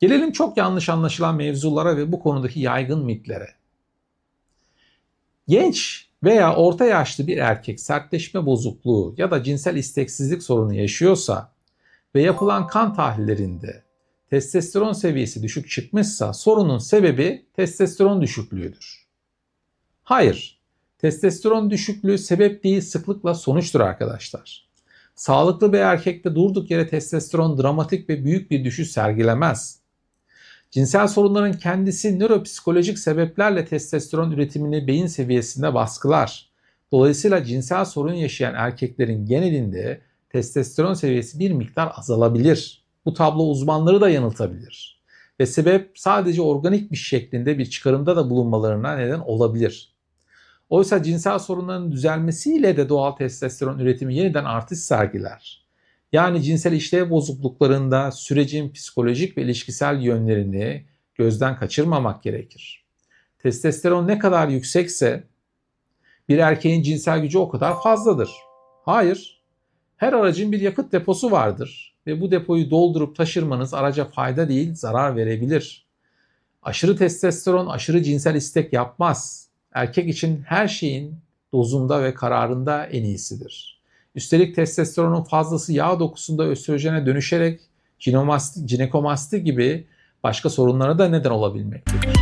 Gelelim çok yanlış anlaşılan mevzulara ve bu konudaki yaygın mitlere. Genç veya orta yaşlı bir erkek sertleşme bozukluğu ya da cinsel isteksizlik sorunu yaşıyorsa ve yapılan kan tahlillerinde testosteron seviyesi düşük çıkmışsa sorunun sebebi testosteron düşüklüğüdür. Hayır, testosteron düşüklüğü sebep değil sıklıkla sonuçtur arkadaşlar. Sağlıklı bir erkekte durduk yere testosteron dramatik ve büyük bir düşüş sergilemez. Cinsel sorunların kendisi nöropsikolojik sebeplerle testosteron üretimini beyin seviyesinde baskılar. Dolayısıyla cinsel sorun yaşayan erkeklerin genelinde testosteron seviyesi bir miktar azalabilir. Bu tablo uzmanları da yanıltabilir. Ve sebep sadece organik bir şeklinde bir çıkarımda da bulunmalarına neden olabilir. Oysa cinsel sorunların düzelmesiyle de doğal testosteron üretimi yeniden artış sergiler. Yani cinsel işlev bozukluklarında sürecin psikolojik ve ilişkisel yönlerini gözden kaçırmamak gerekir. Testosteron ne kadar yüksekse bir erkeğin cinsel gücü o kadar fazladır. Hayır. Her aracın bir yakıt deposu vardır ve bu depoyu doldurup taşırmanız araca fayda değil zarar verebilir. Aşırı testosteron aşırı cinsel istek yapmaz. Erkek için her şeyin dozunda ve kararında en iyisidir. Üstelik testosteronun fazlası yağ dokusunda östrojene dönüşerek jinomasti, jinekomasti gibi başka sorunlara da neden olabilmektedir.